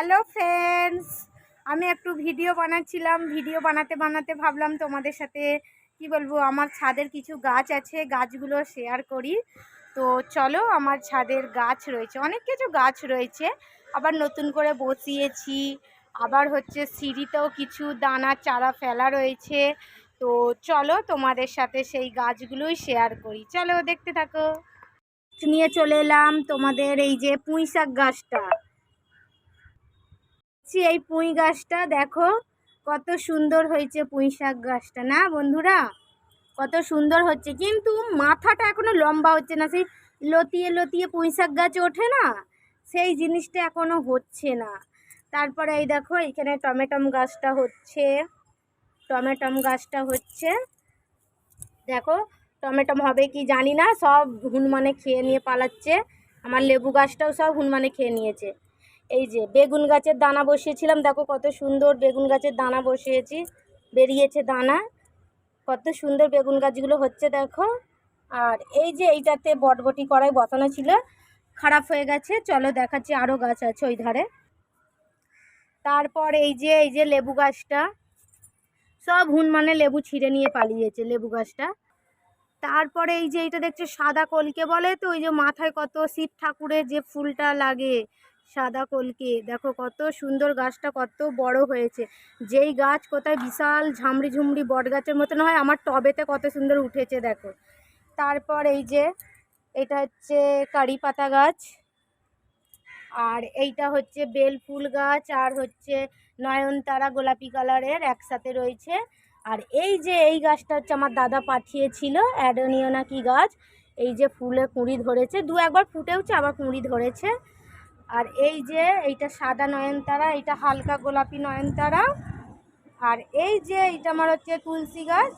Hello friends আমি একটু video বানাচ্ছিলাম। ভিডিও বানাতে বানাতে ভাবলাম তোমাদের সাথে, কি বলব, আমার ছাদের কিছু গাছ আছে, গাছগুলো শেয়ার করি। তো চলো, আমার ছাদের গাছ রয়েছে। অনেক কিছু গাছ রয়েছে। আবার নতুন করে বসিয়েছি। আবার হচ্ছে সিঁড়িতেও কিছু দানা, চারা ফেলা রয়েছে। তো চলো, তোমাদের সাথে সেই গাছগুলোই শেয়ার করি। চলো, দেখতে থাকো। নিয়ে চলে এলাম তোমাদের এই যে পুঁই শাক গাছটা। দেখছি এই পুঁই গাছটা, দেখো কত সুন্দর হয়েছে পুঁই শাক গাছটা, না বন্ধুরা? কত সুন্দর হচ্ছে, কিন্তু মাথাটা এখনও লম্বা হচ্ছে না, সেই লতিয়ে লতিয়ে পুঁই শাক গাছ ওঠে না, সেই জিনিসটা এখনও হচ্ছে না। তারপরে এই দেখো, এখানে টমেটম গাছটা হচ্ছে, টমেটম গাছটা হচ্ছে, দেখো টমেটম হবে কি জানি না, সব হুনমানে খেয়ে নিয়ে পালাচ্ছে, আমার লেবু গাছটাও সব হুনমানে খেয়ে নিয়েছে। এই যে বেগুন গাছের দানা বসিয়েছিলাম, দেখো কত সুন্দর বেগুন গাছের দানা বসিয়েছি, বেরিয়েছে দানা, কত সুন্দর বেগুন গাছগুলো হচ্ছে দেখো। আর এই যে এইটাতে বটবটি করাই বসানো ছিল, খারাপ হয়ে গেছে, চলো দেখাচ্ছি আরও গাছ আছে ওই ধারে। তারপর এই যে এই যে লেবু গাছটা, সব হুন মানে লেবু ছিঁড়ে নিয়ে পালিয়েছে লেবু গাছটা। তারপরে এই যে এইটা দেখছ সাদা কলকে বলে তো, ওই যে মাথায় কত শিব ঠাকুরের যে ফুলটা লাগে সাদা কলকে। দেখো কত সুন্দর গাছটা, কত বড় হয়েছে। যেই গাছ কোথায় বিশাল ঝামড়ি ঝুমড়ি বট গাছের মতন হয়, আমার টবেতে কত সুন্দর উঠেছে, দেখো। তারপর এই যে, এটা হচ্ছে কারি পাতা গাছ। আর এইটা হচ্ছে বেল ফুল গাছ, আর হচ্ছে নয়নতারা গোলাপি কালারের একসাথে রয়েছে। আর এই যে, এই গাছটা হচ্ছে আমার দাদা পাঠিয়েছিল অ্যাডোনিও নাকি গাছ। এই যে ফুলে কুঁড়ি ধরেছে, দু একবার ফুটেওছে, আবার কুঁড়ি ধরেছে। আর এই যে এইটা সাদা নয়নতারা, এইটা হালকা গোলাপি নয়নতারা। আর এই যে এইটা আমার হচ্ছে তুলসী গাছ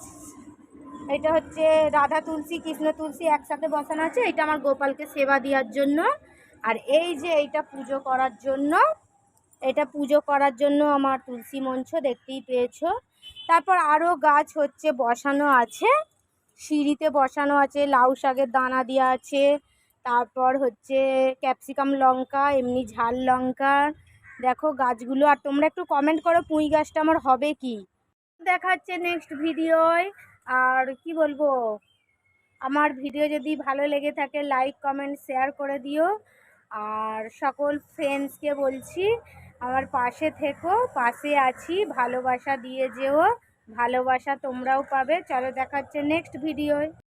এটা হচ্ছে রাধা তুলসী, কৃষ্ণ তুলসী একসাথে বসানো আছে। এটা আমার গোপালকে সেবা দেওয়ার জন্য। আর এই যে এইটা পুজো করার জন্য, এটা পুজো করার জন্য আমার তুলসী মঞ্চ দেখতেই পেয়েছ। তারপর আরও গাছ হচ্ছে বসানো আছে। সিঁড়িতে বসানো আছে, লাউ শাকের দানা দেওয়া আছে। তারপর হচ্ছে ক্যাপসিকাম লঙ্কা, এমনি ঝাল লঙ্কা। দেখো গাছগুলো, আর তোমরা একটু কমেন্ট করো পুঁই গাছটা আমার হবে কি। দেখা হচ্ছে নেক্সট ভিডিওয় আর কি বলব, আমার ভিডিও যদি ভালো লেগে থাকে লাইক কমেন্ট শেয়ার করে দিও। আর সকল ফ্রেন্ডসকে বলছি, আমার পাশে থেকো, পাশে আছি, ভালোবাসা দিয়ে যেও, ভালোবাসা তোমরাও পাবে। চলো দেখা হচ্ছে নেক্সট ভিডিওয়